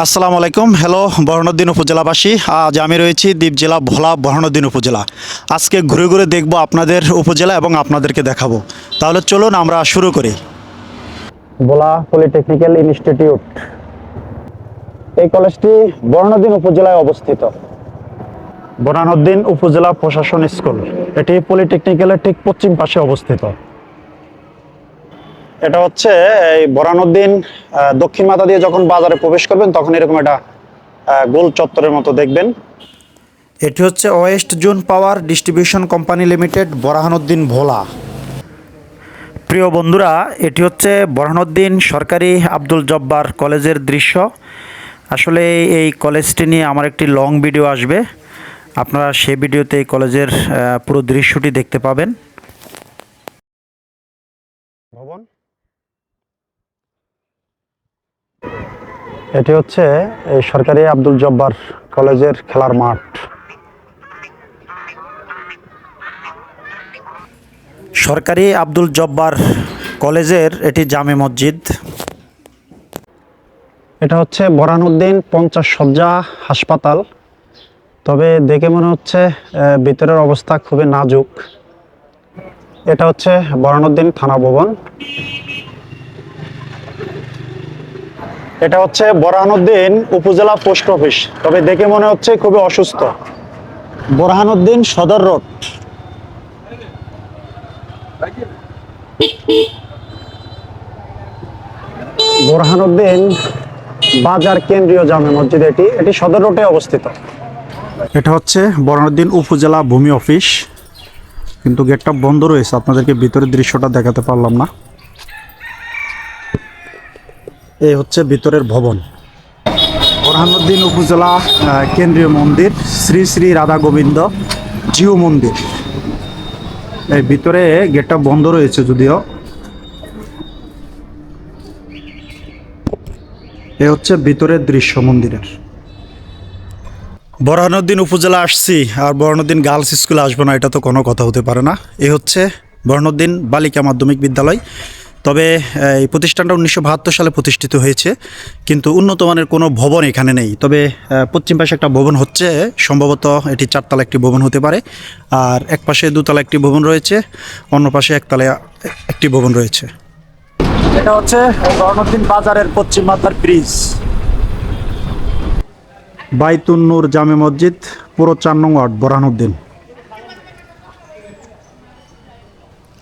আসসালামু আলাইকুম। হ্যালো, বরণদ্দিন উপজেলাবাসী। আজ আমি রয়েছি দ্বীপ জেলা ভোলা বরণদ্দিন উপজেলা। আজকে ঘুরে ঘুরে দেখব আপনাদের উপজেলা এবং আপনাদেরকে দেখাবো। তাহলে চলুন আমরা শুরু করি। Bhola polytechnical institute. এই কলেজটি বরণদ্দিন উপজেলায় অবস্থিত। বরানুদ্দিন উপজেলা প্রশাসন স্কুল। এটি পলিটেকনিক্যালের ঠিক পশ্চিম পাশে অবস্থিত। এটা হচ্ছে এই বরানুদ্দিন দক্ষিণ মাথা দিয়ে যখন বাজারে প্রবেশ করবেন, তখন এরকম একটা গোল চত্বরের মতো দেখবেন। এটি হচ্ছে West Zone Power Distribution Company Limited Burhanuddin Bhola. প্রিয় বন্ধুরা, এটি হচ্ছে বরহানুদ্দিন সরকারি আব্দুল জব্বার কলেজের দৃশ্য। আসলে এই কলেজটি নিয়ে আমার একটি লং ভিডিও আসবে। আপনারা সেই ভিডিওতে এই কলেজের পুরো দৃশ্যটি দেখতে পাবেন। এটি হচ্ছে এই সরকারি আব্দুল জব্বার কলেজের খেলার মাঠ। সরকারি আব্দুল জব্বার কলেজের এটি জামে মসজিদ। এটা হচ্ছে বরানুদ্দিন পঞ্চাশ শয্যা হাসপাতাল। তবে দেখে মনে হচ্ছে ভিতরের অবস্থা খুবই নাজুক। এটা হচ্ছে বরানুদ্দিন থানা ভবন। এটা হচ্ছে বরহানুদ্দিন উপজেলা পোস্ট অফিস, তবে দেখে মনে হচ্ছে খুবই অসুস্থ। বোরহানুদ্দিন সদর রোড। বোরহানুদ্দিন বাজার কেন্দ্রীয় জামে মসজিদ এটি এটি সদর রোডে অবস্থিত। এটা হচ্ছে বরহানুদ্দিন উপজেলা ভূমি অফিস, কিন্তু গেটটা বন্ধ রয়েছে, আপনাদেরকে ভিতরের দৃশ্যটা দেখাতে পারলাম না। এই হচ্ছে ভিতরের ভবন। বোরহানুদ্দিন উপজেলা কেন্দ্রীয় মন্দির শ্রী শ্রী রাধা গোবিন্দ জিও মন্দির। এই ভিতরে গেটটা বন্ধ রয়েছে যদিও। এ হচ্ছে ভিতরের দৃশ্য মন্দিরের। বরহানুদ্দিন উপজেলা আসছি আর বরহানুদ্দিন গার্লস স্কুলে আসব না এটা তো কোনো কথা হতে পারে না। এ হচ্ছে বরহানুদ্দিন বালিকা মাধ্যমিক বিদ্যালয়। তবে এই প্রতিষ্ঠানটা উনিশশো বাহাত্তর সালে প্রতিষ্ঠিত হয়েছে কিন্তু উন্নত মানের কোনো ভবন এখানে নেই। তবে পশ্চিম পাশে একটা ভবন হচ্ছে সম্ভবত এটি চারতলা একটি ভবন হতে পারে আর এক পাশে দুতলা একটি ভবন রয়েছে অন্য পাশে একতলা একটি ভবন রয়েছে। এটা হচ্ছে বরহানুদ্দিন বাজারের পশ্চিম মাথার ব্রিজ। বাইতুন্নুর জামে মসজিদ পুরো চার নং ওয়ার্ড বোরহানুদ্দিন।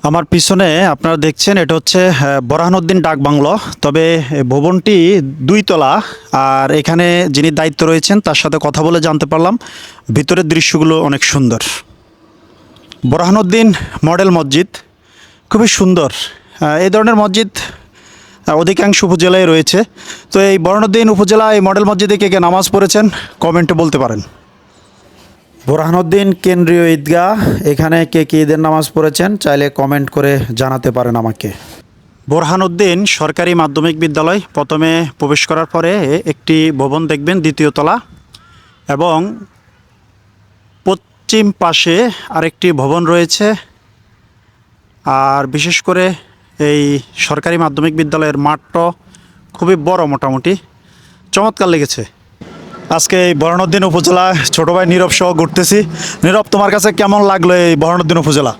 আমার পিছনে আপনারা দেখছেন, এটা হচ্ছে বোরহানুদ্দিন ডাক বাংলো। তবে এ দুই তলা আর এখানে যিনি দায়িত্ব রয়েছেন, তার সাথে কথা বলে জানতে পারলাম। ভিতরের দৃশ্যগুলো অনেক সুন্দর। বোরহানুদ্দিন মডেল মসজিদ, খুবই সুন্দর। এই ধরনের মসজিদ অধিকাংশ উপজেলায় রয়েছে। তো এই বরণদ্দিন উপজেলা এই মডেল মসজিদে কে কে নামাজ পড়েছেন, কমেন্টে বলতে পারেন। বোরহানুদ্দিন কেন্দ্রীয় ঈদগাহ, এখানে কে কে ঈদের নামাজ পড়েছেন চাইলে কমেন্ট করে জানাতে পারেন আমাকে। বোরহানুদ্দিন সরকারি মাধ্যমিক বিদ্যালয়, প্রথমে প্রবেশ করার পরে একটি ভবন দেখবেন, দ্বিতীয় তলা, এবং পশ্চিম পাশে আরেকটি ভবন রয়েছে। আর বিশেষ করে এই সরকারি মাধ্যমিক বিদ্যালয়ের মাঠটা খুবই বড় মোটামুটি। চমৎকার লেগেছে। আজকে এই বরণদ্দিন উপজেলা ছোট ভাই নীরব সহ ঘুরতেছি। নীরব তোমার কাছে কেমন লাগল এই বরণদ্দিন উপজেলা?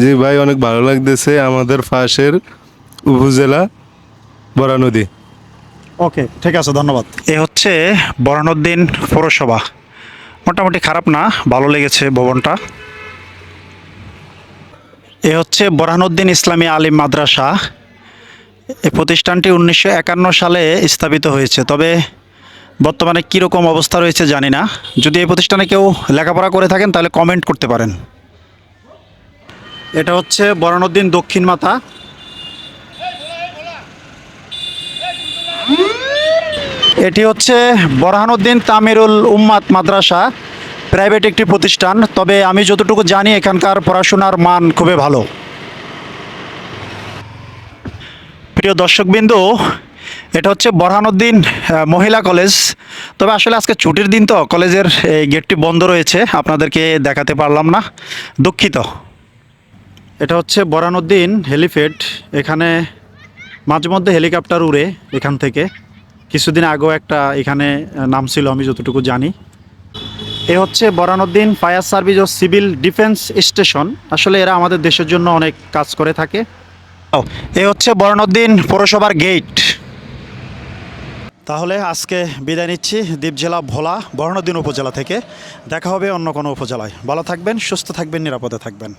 জি ভাই অনেক ভালো লাগতেছে। আমাদের পাশের উপজেলা বরা নদী ওকে ঠিক আছে ধন্যবাদ। এ হচ্ছে বরণদ্দিন পৌরসভা। মোটামুটি খারাপ না ভালো লেগেছে ভবনটা। এ হচ্ছে বরহানুদ্দিন ইসলামী আলিম মাদ্রাসা। এই প্রতিষ্ঠানটি উনিশশো একান্ন সালে স্থাপিত হয়েছে। তবে বর্তমানে কীরকম অবস্থা রয়েছে জানি না। যদি এই প্রতিষ্ঠানে কেউ লেখাপড়া করে থাকেন, তাহলে কমেন্ট করতে পারেন। এটা হচ্ছে বরানুদ্দিন দক্ষিণ মাথা। এটি হচ্ছে বরহানুদ্দিন তামিরুল উম্মাত মাদ্রাসা প্রাইভেট একটি প্রতিষ্ঠান। তবে আমি যতটুকু জানি, এখানকার পড়াশোনার মান খুবই ভালো। প্রিয় দর্শকবিন্দু এটা হচ্ছে বরহানুদ্দিন মহিলা কলেজ। তবে আসলে আজকে ছুটির দিন তো কলেজের এই গেটটি বন্ধ রয়েছে আপনাদেরকে দেখাতে পারলাম না। দুঃখিত। এটা হচ্ছে বরানুদ্দিন হেলিপ্যাড এখানে মাঝে মধ্যে হেলিকপ্টার উড়ে এখান থেকে। কিছুদিন আগেও একটা এখানে নাম ছিল আমি যতটুকু জানি। এ হচ্ছে বরানুদ্দিন ফায়ার সার্ভিস ও সিভিল ডিফেন্স স্টেশন। আসলে এরা আমাদের দেশের জন্য অনেক কাজ করে থাকে। ও, এ হচ্ছে বরানুদ্দিন পৌরসভার গেট। তাহলে আজকে বিদায় নিচ্ছি দ্বীপ জেলা ভোলা, বর্ণদিন উপজেলা থেকে। দেখা হবে অন্য কোনো উপজেলায়। ভালো থাকবেন, সুস্থ থাকবেন, নিরাপদে থাকবেন।